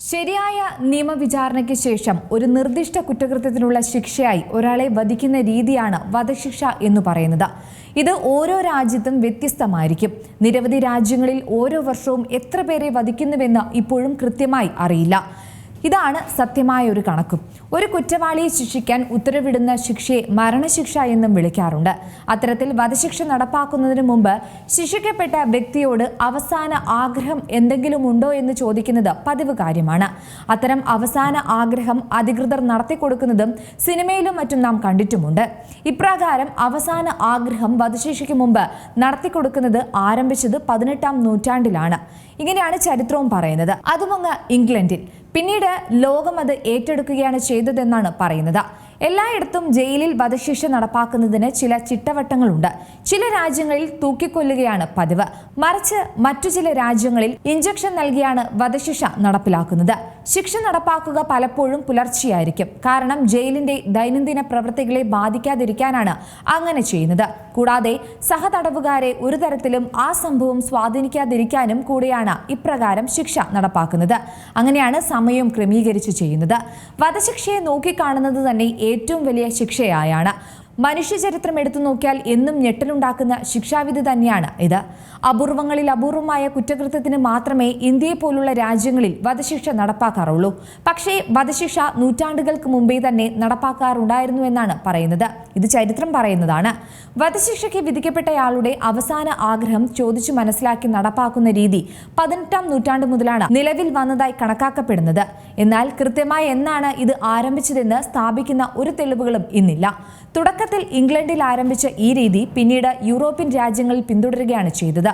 ശരിയായ നിയമവിചാരണയ്ക്ക് ശേഷം ഒരു നിർദ്ദിഷ്ട കുറ്റകൃത്യത്തിനുള്ള ശിക്ഷയായി ഒരാളെ വധിക്കുന്ന രീതിയാണ് വധശിക്ഷ എന്ന് പറയുന്നത്. ഇത് ഓരോ രാജ്യത്തും വ്യത്യസ്തമായിരിക്കും. നിരവധി രാജ്യങ്ങളിൽ ഓരോ വർഷവും എത്ര പേരെ വധിക്കുന്നുവെന്ന് ഇപ്പോഴും കൃത്യമായി അറിയില്ല. ഇതാണ് സത്യമായ ഒരു കണക്കും. ഒരു കുറ്റവാളിയെ ശിക്ഷിക്കാൻ ഉത്തരവിടുന്ന ശിക്ഷയെ മരണശിക്ഷ എന്നും വിളിക്കാറുണ്ട്. അത്തരത്തിൽ വധശിക്ഷ നടപ്പാക്കുന്നതിന് മുമ്പ് ശിക്ഷിക്കപ്പെട്ട വ്യക്തിയോട് അവസാന ആഗ്രഹം എന്തെങ്കിലും ഉണ്ടോ എന്ന് ചോദിക്കുന്നത് പതിവ് കാര്യമാണ്. അത്തരം അവസാന ആഗ്രഹം അധികൃതർ നടത്തിക്കൊടുക്കുന്നതും സിനിമയിലും മറ്റും നാം കണ്ടിട്ടുമുണ്ട്. ഇപ്രകാരം അവസാന ആഗ്രഹം വധശിക്ഷയ്ക്ക് മുമ്പ് നടത്തിക്കൊടുക്കുന്നത് ആരംഭിച്ചത് പതിനെട്ടാം നൂറ്റാണ്ടിലാണ്. ഇങ്ങനെയാണ് ചരിത്രവും പറയുന്നത്. അതുമങ്ങ് ഇംഗ്ലണ്ടിൽ പിന്നീട് ലോകം അത് ഏറ്റെടുക്കുകയാണ് ചെയ്തതെന്നാണ് പറയുന്നത്. എല്ലായിടത്തും ജയിലിൽ വധശിക്ഷ നടപ്പാക്കുന്നതിന് ചില ചിട്ടവട്ടങ്ങളുണ്ട്. ചില രാജ്യങ്ങളിൽ തൂക്കിക്കൊല്ലുകയാണ് പതിവ്. മറിച്ച് മറ്റു ചില രാജ്യങ്ങളിൽ ഇഞ്ചക്ഷൻ നൽകിയാണ് വധശിക്ഷ നടപ്പിലാക്കുന്നത്. ശിക്ഷ നടപ്പാക്കുക പലപ്പോഴും പുലർച്ചെയായിരിക്കും. കാരണം ജയിലിന്റെ ദൈനംദിന പ്രവൃത്തികളെ ബാധിക്കാതിരിക്കാനാണ് അങ്ങനെ ചെയ്യുന്നത്. കൂടാതെ സഹതടവുകാരെ ഒരു തരത്തിലും ആ സംഭവം സ്വാധീനിക്കാതിരിക്കാനും കൂടിയാണ് ഇപ്രകാരം ശിക്ഷ നടപ്പാക്കുന്നത്. അങ്ങനെയാണ് സമയം ക്രമീകരിച്ചു ചെയ്യുന്നത്. വധശിക്ഷയെ നോക്കിക്കാണുന്നത് തന്നെ ഏറ്റവും വലിയ ശിക്ഷയായാണ്. മനുഷ്യചരിത്രം എടുത്തു നോക്കിയാൽ എന്നും ഞെട്ടലുണ്ടാക്കുന്ന ശിക്ഷാവിധി തന്നെയാണ് ഇത്. അപൂർവങ്ങളിൽ അപൂർവമായ കുറ്റകൃത്യത്തിന് മാത്രമേ ഇന്ത്യയെ പോലുള്ള രാജ്യങ്ങളിൽ വധശിക്ഷ നടപ്പാക്കാറുള്ളൂ. പക്ഷേ വധശിക്ഷ നൂറ്റാണ്ടുകൾക്ക് മുമ്പേ തന്നെ നടപ്പാക്കാറുണ്ടായിരുന്നു എന്നാണ് പറയുന്നത്. ഇത് ചരിത്രം പറയുന്നതാണ്. വധശിക്ഷയ്ക്ക് വിധിക്കപ്പെട്ടയാളുടെ അവസാന ആഗ്രഹം ചോദിച്ചു മനസ്സിലാക്കി നടപ്പാക്കുന്ന രീതി പതിനെട്ടാം നൂറ്റാണ്ട് മുതലാണ് നിലവിൽ വന്നതായി കണക്കാക്കപ്പെടുന്നത്. എന്നാൽ കൃത്യമായി എന്നാണ് ഇത് ആരംഭിച്ചതെന്ന് സ്ഥാപിക്കുന്ന ഒരു തെളിവുകളും ഇന്നില്ല. തുടക്കത്തിൽ ഇംഗ്ലണ്ടിൽ ആരംഭിച്ച ഈ രീതി പിന്നീട് യൂറോപ്യൻ രാജ്യങ്ങളിൽ പിന്തുടരുകയാണ് ചെയ്തത്.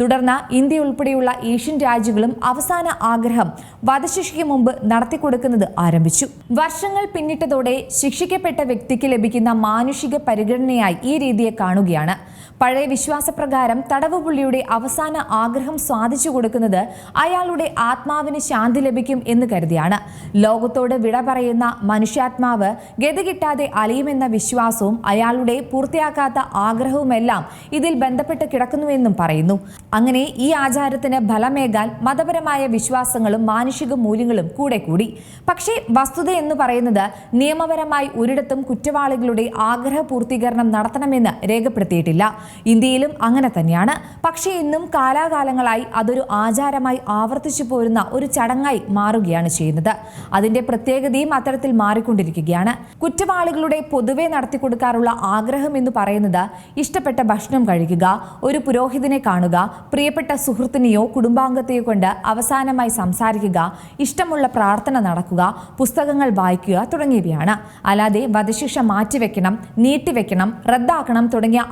തുടർന്ന് ഇന്ത്യ ഉൾപ്പെടെയുള്ള ഏഷ്യൻ രാജ്യങ്ങളും അവസാന ആഗ്രഹം വധശിക്ഷയ്ക്ക് മുമ്പ് നടത്തിക്കൊടുക്കുന്നത് ആരംഭിച്ചു. വർഷങ്ങൾ പിന്നിട്ടതോടെ ശിക്ഷിക്കപ്പെട്ട വ്യക്തിക്ക് ലഭിക്കുന്ന മാനുഷിക പരിഗണനയായി ഈ രീതിയെ കാണുകയാണ്. പഴയ വിശ്വാസപ്രകാരം തടവുപുള്ളിയുടെ അവസാന ആഗ്രഹം സാധിച്ചു കൊടുക്കുന്നത് അയാളുടെ ആത്മാവിന് ശാന്തി ലഭിക്കും എന്ന് കരുതിയാണ്. ലോകത്തോട് വിട പറയുന്ന മനുഷ്യാത്മാവ് ഗതി കിട്ടാതെ അലിയുമെന്ന വിശ്വാസവും അയാളുടെ പൂർത്തിയാക്കാത്ത ആഗ്രഹവുമെല്ലാം ഇതിൽ ബന്ധപ്പെട്ട് കിടക്കുന്നുവെന്നും പറയുന്നു. അങ്ങനെ ഈ ആചാരത്തിന് ഫലമേകാൻ മതപരമായ വിശ്വാസങ്ങളും മാനുഷിക മൂല്യങ്ങളും കൂടെ കൂടി. പക്ഷേ വസ്തുത എന്ന് പറയുന്നത് നിയമപരമായി ഒരിടത്തും കുറ്റവാളികളുടെ ആഗ്രഹ പൂർത്തീകരണം നടത്തണമെന്ന് രേഖപ്പെടുത്തിയിട്ടില്ല. ഇന്ത്യയിലും അങ്ങനെ തന്നെയാണ്. പക്ഷേ ഇന്നും കാലാകാലങ്ങളായി അതൊരു ആചാരമായി ആവർത്തിച്ചു പോരുന്ന ഒരു ചടങ്ങായി മാറുകയാണ് ചെയ്യുന്നത്. അതിന്റെ പ്രത്യേകതയും അത്തരത്തിൽ മാറിക്കൊണ്ടിരിക്കുകയാണ്. കുറ്റവാളികളുടെ പൊതുവെ നടത്തി കൊടുക്കാറുള്ള ആഗ്രഹം എന്ന് പറയുന്നത് ഇഷ്ടപ്പെട്ട ഭക്ഷണം കഴിക്കുക ഒരു പുരോഹിതനെ കാണുക പ്രിയപ്പെട്ട സുഹൃത്തിനെയോ കുടുംബാംഗത്തെയോ കൊണ്ട് അവസാനമായി സംസാരിക്കുക ഇഷ്ടമുള്ള പ്രാർത്ഥന നടക്കുക പുസ്തകങ്ങൾ വായിക്കുക തുടങ്ങിയവയാണ്. അല്ലാതെ വധശിക്ഷ മാറ്റിവെക്കണം നീട്ടിവെക്കണം റദ്ദാക്കണം തുടങ്ങിയ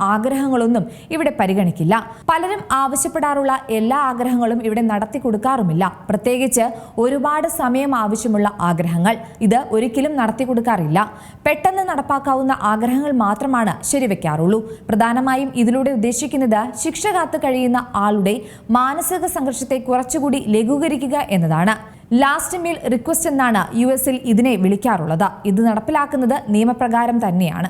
ആഗ്രഹങ്ങളൊന്നും ഇവിടെ പരിഗണിക്കില്ല. പലരും ആവശ്യപ്പെടാറുള്ള എല്ലാ ആഗ്രഹങ്ങളും ഇവിടെ നടത്തി കൊടുക്കാറുമില്ല. പ്രത്യേകിച്ച് ഒരുപാട് സമയം ആവശ്യമുള്ള ആഗ്രഹങ്ങൾ ഇത് ഒരിക്കലും നടത്തി കൊടുക്കാറില്ല. പെട്ടെന്ന് നടപ്പാക്കാവുന്ന ആഗ്രഹങ്ങൾ മാത്രമാണ് ശരിവെക്കാറുള്ളൂ. പ്രധാനമായും ഇതിലൂടെ ഉദ്ദേശിക്കുന്നത് ശിക്ഷ കാത്തു കഴിയുന്ന ആളുടെ മാനസിക സംഘർഷത്തെ കുറച്ചുകൂടി ലഘൂകരിക്കുക എന്നതാണ്. ലാസ്റ്റ് മീൽ റിക്വസ്റ്റ് എന്നാണ് യു എസിൽ ഇതിനെ വിളിക്കാറുള്ളത്. ഇത് നടപ്പിലാക്കുന്നത് നിയമപ്രകാരം തന്നെയാണ്.